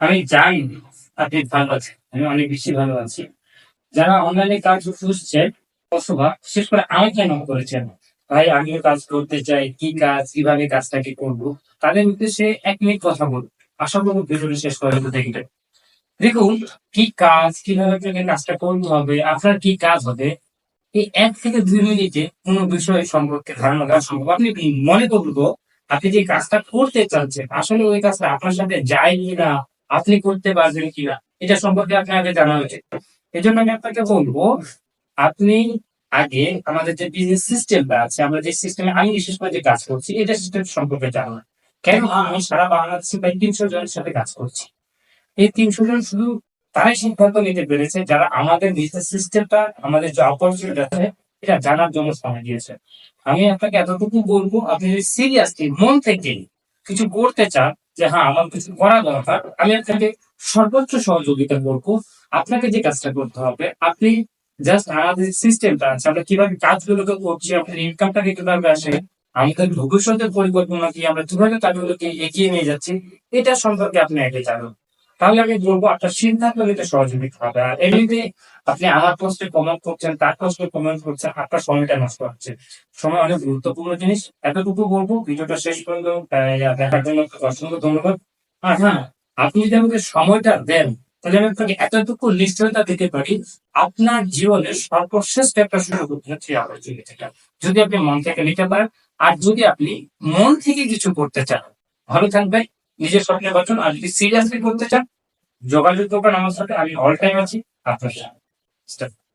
আমি জানি আপনি ভালো আছেন, আমি অনেক বেশি ভালো আছি। যারা অনলাইনে কাজ খুঁজছে, অথবা বিশেষ করে আমাকে নাম করেছেন, ভাই, আমিও কাজ করতে চাই, কি কাজ, কীভাবে কাজটাকে করব, তাদের উদ্দেশ্যে এক মিনিট কথা বলব আশা করব ভিডিওটি শেষ করে দেখবে দেখুন, কি কাজ, কীভাবে কাজটা করতে হবে, আপনার কি কাজ হবে, এই এক থেকে দুই মিনিটে কোনো বিষয় সম্পর্কে ধারণা দেওয়া সম্ভব। আপনি মনে করব, আপনি যে কাজটা করতে চাচ্ছেন, আসলে ওই কাজটা আপনার সাথে যায় কিনা? আপনি করতে পারবেন কিনা? এটা সম্পর্কে আপনার আগে জানা উচিত। এই জন্য আমি আপনাকে বলব, আপনি আগে আমাদের যে বিজনেস সিস্টেমটা আছে, আমরা যে সিস্টেমে আমি বিশেষ করে যে কাজ করছি, এটা সিস্টেম সম্পর্কে জানা কেন আমি সারা বাংলাদেশে প্রায় তিনশো জনের সাথে কাজ করছি? এই তিনশো জন শুধু তারাই সিদ্ধান্ত নিতে পেরেছে, যারা আমাদের বিজনেস সিস্টেমটা আমাদের যে অপরচুনিটি আছে, এটা জানার জন্য সময় দিয়েছে। আমি আপনাকে এতটুকু বলব, আপনি যদি সিরিয়াসলি মন থেকে কিছু করতে চান যে হ্যাঁ আমার কিছু করা দরকার। আমি আপনাকে সর্বোচ্চ সহযোগিতা করব। আপনাকে যে কাজটা করতে হবে, আপনি জাস্ট আমাদের সিস্টেমটা আছে, আমরা কীভাবে কাজগুলোকে করছি আপনার ইনকামটাকে কীভাবে আসে আমাদের ভবিষ্যতের পরিকল্পনা কি, আমরা কীভাবে কাজগুলোকে এগিয়ে নিয়ে যাচ্ছি, এটা সম্পর্কে আপনি আগে জানুন। তাহলে আমি বলব, আপনার সিদ্ধান্ত নিতে সহযোগিতা হবে। আর এমনিতে আপনি আমার পোস্টে কমেন্ট করছেন, তার পোস্টে কমেন্ট করছেন, আপনার সময়টা নষ্ট হচ্ছে। সময় অনেক গুরুত্বপূর্ণ জিনিস। এতটুকু বলব, ভিডিওটা শেষ পর্যন্ত দেখার জন্য অসংখ্য ধন্যবাদ। আর হ্যাঁ আপনি যদি আমাকে সময়টা দেন, তাহলে আমি আপনাকে এতটুকু নিশ্চয়তা দিতে পারি, আপনার জীবনের সর্বশ্রেষ্ঠ একটা সুযোগ হচ্ছে অপরচুনিটিটা যদি আপনি মন থেকে নিতে পারেন, আর যদি আপনি মন থেকে কিছু করতে চান, ভালো থাকবেন। নিজের স্বপ্নে বাঁচুন। আর যদি সিরিয়াসলি করতে চান, যোগাযোগ করবেন আমার সাথে। আমি অল টাইম আছি। আপনার সাথে।